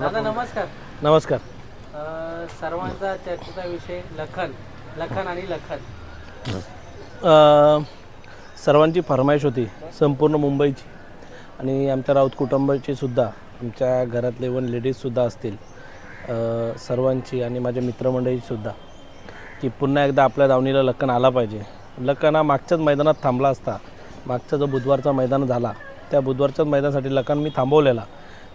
दादा नमस्कार. नमस्कार. अ, सर्वांचा चर्चेचा विषय लखन लखन आणि लखन. अ, सर्वांची फरमाईश होती संपूर्ण मुंबईची. आणि आमच्या राऊत कुटुंबाची सुद्धा आमच्या घरातले वन लेडीजसुद्धा असतील अ, सर्वांची आणि माझ्या मित्रमंडळीसुद्धा की पुन्हा एकदा आपल्या दावणीला लक्कन आला पाहिजे. लक्कन हा मागच्याच मैदानात थांबला असता मागचा जो बुधवारचा मैदान झाला त्या बुधवारच्याच मैदानासाठी लक्कन मी थांबवलेला.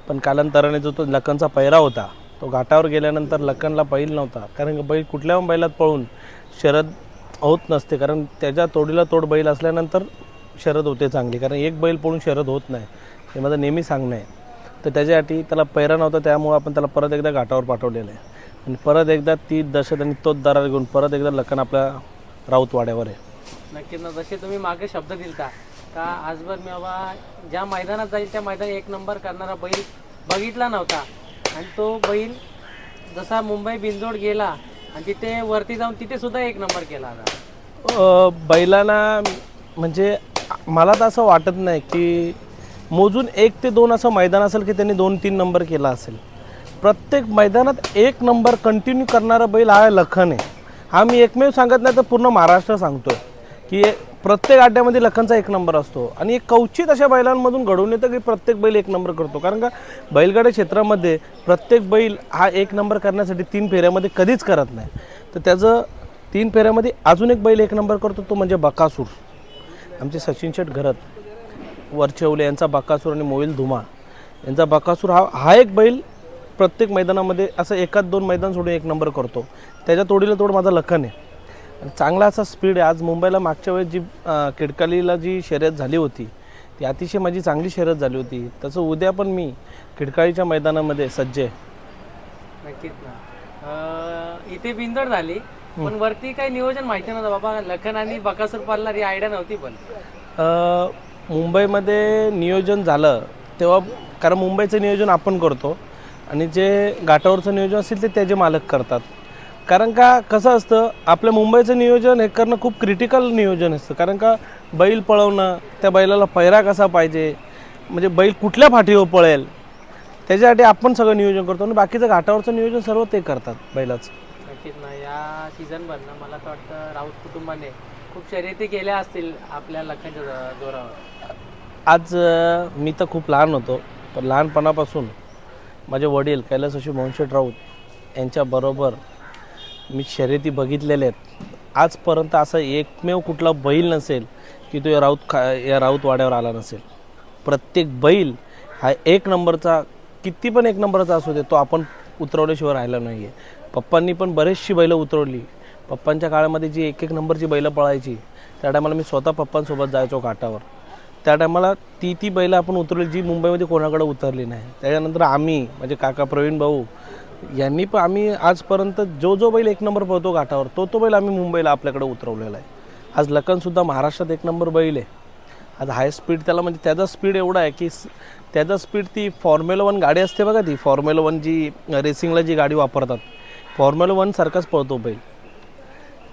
पण कालांतराने जो तो लखनचा पैरा होता तो घाटावर गेल्यानंतर लक्कनला बैल नव्हता. कारण बैल कुठल्या पण बैलात पळून शरद होत नसते. कारण त्याच्या तोडीला तोड बैल असल्यानंतर शरद होते चांगली. कारण एक बैल पळून शरद होत नाही. हे माझं नेहमी सांगणं आहे. तर त्याच्यासाठी त्याला पैरा नव्हता त्यामुळं आपण त्याला परत एकदा घाटावर पाठवलेलं आहे. आणि परत एकदा ती दशत आणि तोच दरार घेऊन परत एकदा लखन आपल्या राऊतवाड्यावर आहे. नक्कीच ना. जसे तुम्ही मागे शब्द दिलता का? आजवर मी बाबा ज्या मैदानात जाईल त्या मैदानात एक नंबर करणारा बैल बघितला नव्हता. आणि तो बैल जसा मुंबई बिंजोड गेला आणि तिथे वरती जाऊन तिथे सुद्धा एक नंबर केला आता. बैलांना म्हणजे मला तर असं वाटत नाही की मोजून एक ते दोन असं मैदान असेल की त्यांनी दोन तीन नंबर केला असेल. प्रत्येक मैदानात एक नंबर कंटिन्यू करणारा बैल हा लखन आहे. हा मी एकमेव सांगत नाही तर पूर्ण महाराष्ट्र सांगतोय. की प्रत्येक आड्यामध्ये लखनचा एक नंबर असतो. आणि एक कवचित अशा बैलांमधून घडवून येतं की प्रत्येक बैल एक नंबर करतो. कारण का बैलगाड्या क्षेत्रामध्ये प्रत्येक बैल हा एक नंबर करण्यासाठी तीन फेऱ्यामध्ये कधीच करत नाही. तर त्याचं तीन फेऱ्यामध्ये अजून एक बैल एक नंबर करतो तो म्हणजे बकासूर. आमचे सचिन शेट घरत वरचेवले यांचा बकासूर आणि मोईल धुमा. यांचा बकासूर हा हा एक बैल प्रत्येक मैदानामध्ये असं एकाच दोन मैदान सोडून एक नंबर करतो. त्याच्या तोडीला तोड माझा लखन आहे. चांगला असा स्पीड आहे. आज मुंबईला मागच्या वेळेस जी अं, किडकालीला जी शर्यत झाली होती ती अतिशय माझी चांगली शर्यत झाली होती. तसं उद्या पण मी खिडकाळीच्या मैदानामध्ये सज्ज आहे. नक्कीच ना. इथे बिंदोड झाली. पण वरती काही नियोजन माहिती नव्हतं बाबा. लखन आणि बकासूर पालणार ही आयडिया नव्हती पण. मुंबईमध्ये नियोजन झालं. तेव्हा कारण मुंबईचं नियोजन आपण करतो. आणि जे घाटावरचं नियोजन असेल ते त्याचे मालक करतात. कारण का कसं असतं आपल्या मुंबईचं नियोजन हे करणं खूप क्रिटिकल नियोजन असतं. कारण का बैल पळवणं त्या बैलाला पैरा कसा पाहिजे म्हणजे बैल कुठल्या फाटीवर पळेल त्याच्यासाठी आपण सगळं नियोजन करतो आणि बाकीचं घाटावरचं नियोजन सर्व ते करतात बैलाचं. नक्कीच ना या सीझनभरनं मला तर वाटतं राऊत कुटुंबाने खूप शर्यती केल्या असतील आपल्या लखनच्या जो- जोरावर. आज अ, मी तर खूप लहान होतो पण लहानपणापासून माझे वडील कैलास अशी राऊत यांच्याबरोबर मी शर्यती बघितलेल्या आहेत. आजपर्यंत असं एकमेव कुठला बैल नसेल की तो या राऊत खा या राऊतवाड्यावर आला नसेल. प्रत्येक बैल हा एक नंबरचा किती पण एक नंबरचा असू दे तो आपण उतरवल्याशिवाय राहिला नाही आहे पप्पांनी पण बरेचशी बैलं उतरवली. पप्पांच्या काळामध्ये जी एक एक नंबरची बैलं पळायची त्या टायमाला मी स्वतः पप्पांसोबत जायचो घाटावर. त्या टायमाला ती ती बैलं आपण उतरवली जी मुंबईमध्ये कोणाकडे उतरली नाही. त्याच्यानंतर आम्ही म्हणजे काका प्रवीण भाऊ यांनी पण आम्ही आजपर्यंत जो जो बैल एक नंबर पळतो घाटावर तो तो बैल आम्ही मुंबईला आपल्याकडे उतरवलेला आहे. आज लखनसुद्धा महाराष्ट्रात एक नंबर बैल आहे. आज हाय स्पीड त्याला म्हणजे त्याचा स्पीड एवढा आहे की त्याचा स्पीड ती फॉर्म्युला वन गाडी असते बघा ती फॉर्म्युला वन जी रेसिंगला जी गाडी वापरतात फॉर्म्युला वनसारखाच पळतो बैल.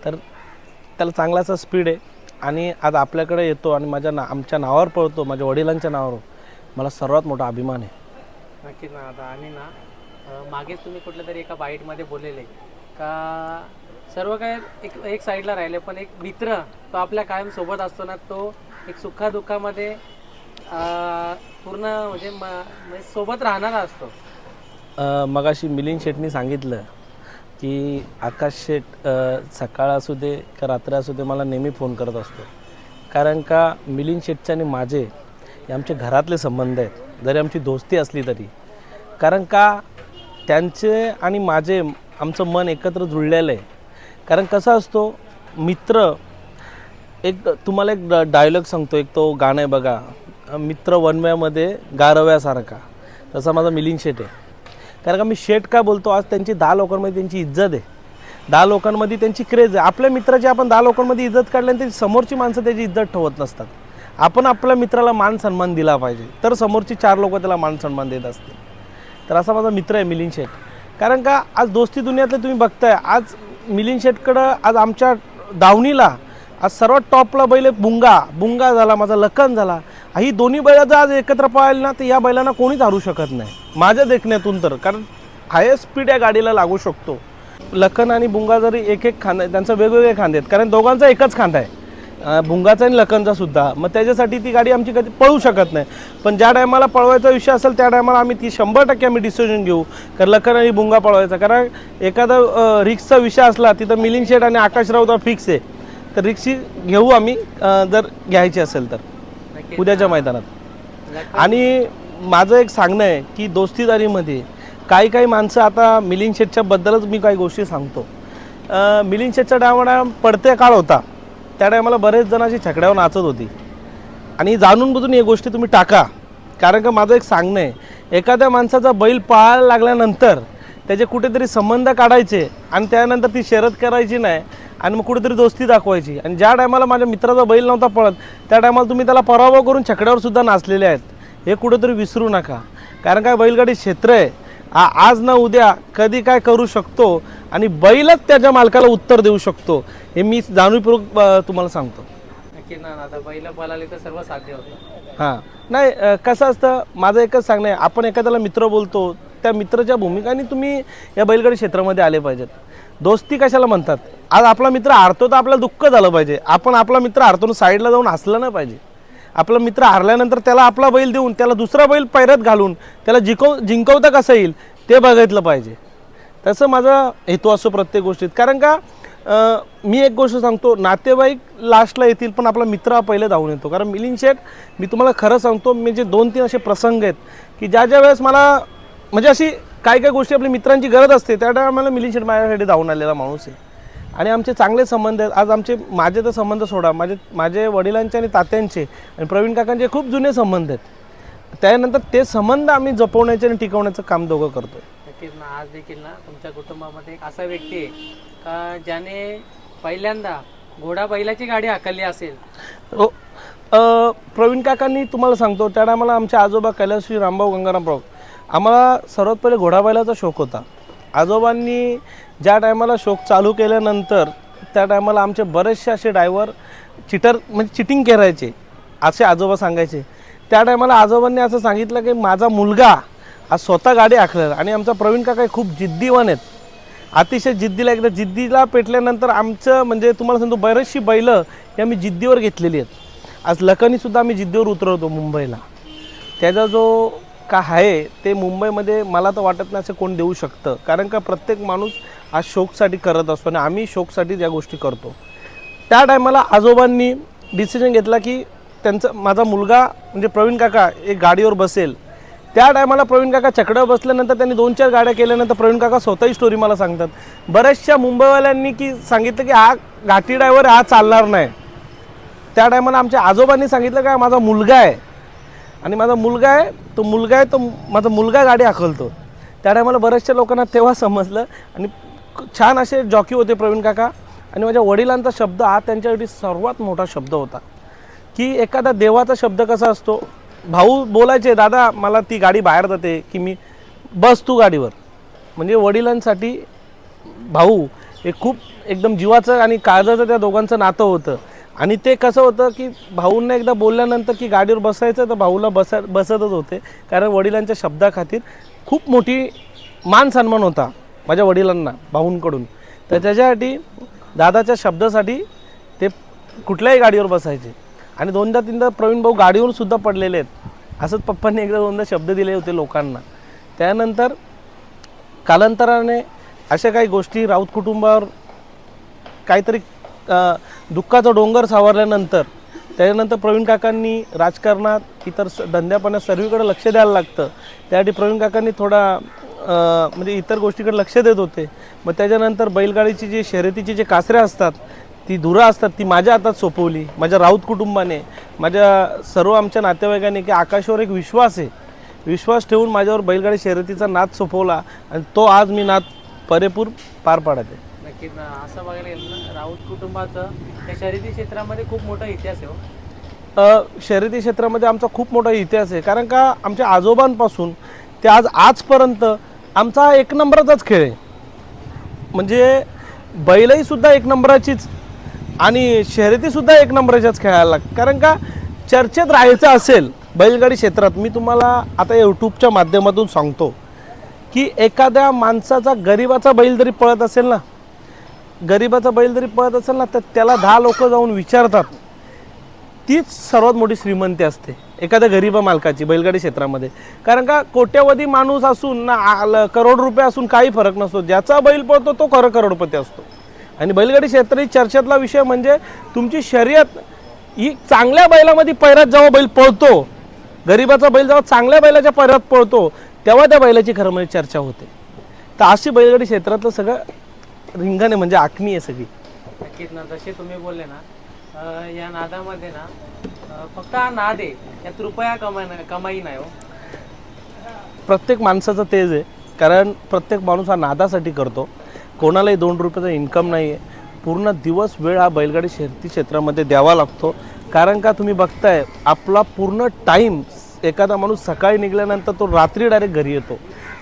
तर त्याला चांगला असा स्पीड आहे. आणि आज आपल्याकडे येतो आणि माझ्या ना आमच्या नावावर पळतो माझ्या वडिलांच्या नावावर. मला सर्वात मोठा अभिमान आहे. नक्कीच ना आता आणि ना मागेच तुम्ही कुठल्या तरी एका बाईटमध्ये बोललेले. का सर्व काय एक एक साईडला राहिले पण एक मित्र तो आपल्या कायम सोबत असतो ना तो एक सुखादुःखामध्ये पूर्ण म्हणजे म- म्हणजे सोबत राहणारा असतो. मगाशी मिलिंद शेटनी सांगितलं की आकाश शेट सकाळ असू दे का रात्र असू दे मला नेहमी फोन करत असतो. कारण का मिलिंद शेटचे आणि माझे हे आमचे घरातले संबंध आहेत. जरी आमची दोस्ती असली तरी. कारण का त्यांचे आणि माझे आमचं मन एकत्र जुळलेलं आहे. कारण कसा असतो मित्र एक तुम्हाला एक डायलॉग सांगतो एक तो गाणं आहे बघा मित्र वनव्यामध्ये गारव्यासारखा. तसा माझा मिलिंद शेट आहे. कारण का मी शेट काय बोलतो आज त्यांची दहा लोकांमध्ये त्यांची इज्जत आहे. दहा लोकांमध्ये त्यांची क्रेज आहे. आपल्या मित्राची आपण दहा लोकांमध्ये इज्जत काढल्यानंतर समोरची माणसं त्याची इज्जत ठेवत नसतात. आपण आपल्या मित्राला मान सन्मान दिला पाहिजे. तर समोरची चार लोक त्याला मान सन्मान देत असतील. तर असा माझा मित्र आहे मिलिंद शेठ. कारण का आज दोस्ती दुनियातले तुम्ही बघताय आज मिलिंद शेठकडं आज आमच्या दावणीला आज सर्वात टॉपला बैल बुंगा. बुंगा झाला माझा लखन झाला. ही दोन्ही बैला जर आज एकत्र पळाली ना तर या बैलांना कोणीच हारू शकत नाही. माझ्या देखण्यातून तर कारण हायस्ट स्पीड या गाडीला लागू शकतो. लखन आणि बुंगा जरी एक एक खांदा त्यांचं वेगवेगळे खांदे आहेत कारण दोघांचा एकच खांदा आहे. भुंगाचा आणि लखनचा सुद्धा. मग त्याच्यासाठी ती गाडी आमची कधी पळू शकत नाही. पण ज्या टायमाला पळवायचा विषय असेल त्या टायमाला आम्ही ती शंभर टक्के आम्ही डिसिजन घेऊ. कारण लखन आणि भुंगा पळवायचा. कारण एखादा रिक्सचा विषय असला तिथं मिलिंद शेठ आणि आकाश राऊत फिक्स आहे. तर रिक्षी घेऊ आम्ही जर घ्यायची असेल तर. उद्याच्या मैदानात. आणि माझं एक सांगणं आहे की दोस्तीदारीमध्ये काही काही माणसं आता मिलिंद शेटच्या बद्दलच मी काही गोष्टी सांगतो. मिलिंद शेटच्या टायमाला पडते काळ होता. त्या टायमाला बरेच जण अशी छकड्यावर नाचत होती. आणि जाणून बुजून या गोष्टी तुम्ही टाका. कारण का माझं एक सांगणं आहे एखाद्या माणसाचा बैल पाळायला लागल्यानंतर त्याचे कुठेतरी संबंध काढायचे आणि त्यानंतर ती शर्यत करायची नाही आणि मग कुठेतरी दोस्ती दाखवायची. आणि ज्या टायमाला माझ्या मित्राचा बैल नव्हता पळत त्या टायमाला तुम्ही त्याला पराभव करून छकड्यावर सुद्धा नाचलेले आहेत. हे कुठेतरी विसरू नका. कारण काय बैलगाडी क्षेत्र आहे आज ना उद्या कधी काय करू शकतो आणि बैलच त्याच्या मालकाला उत्तर देऊ शकतो हे मी जाणीवपूर्वक तुम्हाला सांगतो. नक्की ना आता बैल पळाली तर सर्व साध्य होतं. हां. नाही कसं असतं माझं एकच सांगणं आहे आपण एखाद्याला मित्र बोलतो त्या मित्राच्या भूमिकाने तुम्ही या बैलगाडी क्षेत्रामध्ये आले पाहिजेत. दोस्ती कशाला म्हणतात? आज आपला मित्र हारतो तर आपल्याला दुःख झालं पाहिजे. आपण आपला मित्र हारतो साईडला जाऊन हसलं नाही पाहिजे. आपला मित्र हारल्यानंतर त्याला आपला बैल देऊन त्याला दुसरा बैल पैरत घालून त्याला जिंकव जिंकवता कसं येईल ते बघितलं पाहिजे. तसं माझा हेतू असतो प्रत्येक गोष्टीत. कारण का आ, मी एक गोष्ट सांगतो नातेवाईक लास्टला येतील पण आपला मित्र हा पहिले धावून येतो. कारण मिलिंद शेठ मी तुम्हाला खरं सांगतो मी जे दोन तीन असे प्रसंग आहेत की ज्या ज्या वेळेस मला म्हणजे अशी काय काय गोष्टी आपल्या मित्रांची गरज असते त्या टायमाला मिलिंद शेठ माझ्यासाठी धावून आलेला माणूस आहे. आणि आमचे चांगले संबंध आहेत. आज आमचे माझे तर संबंध सोडा. माझे माझे वडिलांचे आणि तात्यांचे आणि प्रवीण काकांचे खूप जुने संबंध आहेत. त्यानंतर ते संबंध आम्ही जपवण्याचे आणि टिकवण्याचं काम दोघं करतोय. नक्कीच ना आज देखील ना तुमच्या कुटुंबामध्ये एक असा व्यक्ती आहे का ज्याने पहिल्यांदा घोडा बैलाची गाडी हाकलली असेल? हो. प्रवीण काकांनी तुम्हाला सांगतो त्या टायमाला आमचे आजोबा कैलासश्री रामभाऊ गंगारामराव आम्हाला सर्वात पहिले घोडाबैलाचा शौक होता. आजोबांनी ज्या टायमाला शोक चालू केल्यानंतर त्या टायमाला आमचे बरेचसे असे ड्रायव्हर चिटर म्हणजे चिटिंग करायचे असे आजोबा सांगायचे. त्या टायमाला आजोबांनी असं सांगितलं की माझा मुलगा आज स्वतः गाडी आखलेला आणि आमचा प्रवीण काका खूप जिद्दीवान आहेत. अतिशय जिद्दीला एकदा जिद्दीला पेटल्यानंतर आमचं म्हणजे तुम्हाला सांगतो बरेचशी बैलं ही आम्ही जिद्दीवर घेतलेली आहेत. आज लखनीसुद्धा आम्ही जिद्दीवर उतरवतो मुंबईला. त्याचा जो का आहे ते मुंबईमध्ये मला तर वाटत नाही असं कोण देऊ शकतं. कारण का प्रत्येक माणूस आज शोकसाठी करत असतो आणि आम्ही शोकसाठी या गोष्टी करतो. त्या टायमाला आजोबांनी डिसिजन घेतला की त्यांचा माझा मुलगा म्हणजे प्रवीण काका एक गाडीवर बसेल. त्या टायमाला प्रवीण काका चकड्यावर बसल्यानंतर त्यांनी दोन चार गाड्या केल्यानंतर प्रवीण काका स्वतःही स्टोरी मला सांगतात. बऱ्याचशा मुंबईवाल्यांनी की सांगितलं की हा घाटी ड्रायव्हर हा चालणार नाही. त्या टायमाला आमच्या आजोबांनी सांगितलं का माझा मुलगा आहे. आणि माझा मुलगा आहे तो मुलगा आहे तो माझा मुलगा गाडी हाकलतो. त्या टायमाला बऱ्याचशा लोकांना तेव्हा समजलं आणि छान असे जॉकी होते प्रवीण काका. आणि माझ्या वडिलांचा शब्द हा त्यांच्यासाठी सर्वात मोठा शब्द होता. की एखादा देवाचा शब्द कसा असतो? भाऊ बोलायचे दादा मला ती गाडी बाहेर जाते की मी बस तू गाडीवर. म्हणजे वडिलांसाठी भाऊ हे खूप एकदम जीवाचं आणि काळजाचं त्या दोघांचं नातं होतं. आणि ते कसं होतं की भाऊंना एकदा बोलल्यानंतर की गाडीवर बसायचं तर भाऊला बसा बसतच होते. कारण वडिलांच्या शब्दाखातीर खूप मोठी मान सन्मान होता माझ्या वडिलांना भाऊंकडून. तर त्याच्यासाठी दादाच्या शब्दासाठी ते कुठल्याही गाडीवर बसायचे. आणि दोनदा तीनदा प्रवीण भाऊ गाडीवर सुद्धा पडलेले आहेत. असंच पप्पांनी एकदा दोनदा शब्द दिले होते लोकांना. त्यानंतर कालांतराने अशा काही गोष्टी राऊत कुटुंबावर काहीतरी दुःखाचा डोंगर सावरल्यानंतर त्याच्यानंतर प्रवीण काकांनी राजकारणात इतर स धंद्यापाण्यात सर्वीकडे लक्ष द्यायला लागतं. त्यासाठी प्रवीण काकांनी थोडा म्हणजे इतर गोष्टीकडे लक्ष देत होते. मग त्याच्यानंतर बैलगाडीची जी शर्यतीची जे कासऱ्या असतात ती धुरा असतात ती माझ्या हातात सोपवली. माझ्या राऊत कुटुंबाने माझ्या सर्व आमच्या नातेवाईकांनी की आकाशावर एक विश्वास आहे. विश्वास ठेवून माझ्यावर बैलगाडी शर्यतीचा नाद सोपवला आणि तो आज मी नाद परेपूर पार पाडत आहे. नक्कीच ना असं बघायला गेलं ना राऊत कुटुंबाचं त्या शर्यती क्षेत्रामध्ये खूप मोठा इतिहास आहे हो. अ, शर्यती क्षेत्रामध्ये आमचा खूप मोठा इतिहास आहे. कारण का आमच्या आजोबांपासून ते आज आजपर्यंत आमचा हा एक नंबराचाच खेळ आहे. म्हणजे बैलही सुद्धा एक नंबराचीच आणि शर्यतीसुद्धा एक नंबराच्याच खेळायला लाग कारण का चर्चेत राहायचं असेल बैलगाडी क्षेत्रात मी तुम्हाला आता यूट्यूबच्या माध्यमातून सांगतो की एखाद्या माणसाचा गरिबाचा बैल जरी पळत असेल ना गरिबाचा बैल जरी पळत असेल ना तर त्याला दहा लोक जाऊन विचारतात. तीच सर्वात मोठी श्रीमंती असते एखाद्या गरीब मालकाची बैलगाडी क्षेत्रामध्ये. कारण का कोट्यवधी माणूस असून ना आ- ल- करोड रुपये असून काही फरक नसतो. ज्याचा बैल पळतो तो खरं करोडपती असतो. आणि बैलगाडी क्षेत्र ही चर्चेतला विषय म्हणजे तुमची शर्यत ही चांगल्या बैलामध्ये पैरात जेव्हा बैल पळतो गरिबाचा बैल जेव्हा चांगल्या बैलाच्या पैरात पळतो तेव्हा त्या बैलाची खरं म्हणजे चर्चा होते. तर अशी बैलगाडी क्षेत्रातलं सगळं रिंगण आहे म्हणजे आखणी आहे सगळी. नक्कीच ना जसे तुम्ही बोलले ना अं, या नादामध्ये ना अं, फक्त हा नाद आहे यात रुपया कमाई कमाई नाही हो. प्रत्येक माणसाचं तेज आहे कारण प्रत्येक माणूस हा नादासाठी करतो. कोणालाही दोन रुपयाचा इन्कम नाही आहे पूर्ण दिवस वेळ हा बैलगाडी शर्यती क्षेत्रामध्ये द्यावा लागतो. कारण का तुम्ही बघताय आपला पूर्ण टाईम एखादा माणूस सकाळी निघाल्यानंतर तो रात्री डायरेक्ट घरी येतो.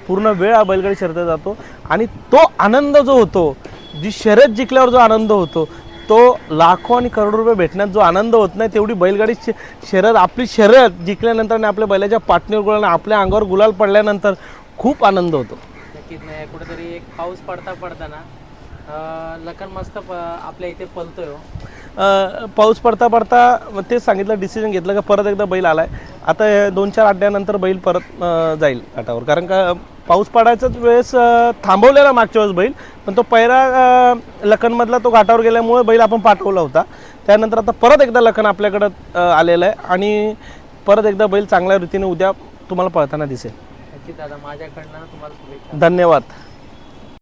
पूर्ण वेळ हा बैलगाडी शर्यतीत जातो. आणि तो आनंद जो होतो जी शर्यत जिंकल्यावर जो आनंद होतो तो लाखो आणि करोडो रुपये भेटण्यात जो आनंद होत नाही तेवढी बैलगाडी श- शर्यत आपली शर्यत जिंकल्यानंतर आणि आपल्या बैलाच्या पाठणीवर गुलाल आपल्या अंगावर गुलाल पडल्यानंतर खूप आनंद होतो. नक्कीच नाही कुठेतरी एक पाऊस पडता पडताना लखन मस्त आपल्या इथे पलतोय हो. पाऊस पडता पडता मग तेच सांगितलं डिसिजन घेतलं का परत एकदा बैल आलाय. आता हे दोन चार अड्ड्यानंतर बैल परत जाईल घाटावर कारण का पाऊस पडायच्याच वेळेस थांबवलेला मागच्या वेळेस बैल पण तो पैरा लखनमधला तो घाटावर गेल्यामुळे बैल आपण पाठवला होता. त्यानंतर आता परत एकदा लखन आपल्याकडं आलेलं आहे आणि परत एकदा बैल चांगल्या रीतीने उद्या तुम्हाला पळताना दिसेल. दादा माझ्याकडनं तुम्हाला धन्यवाद.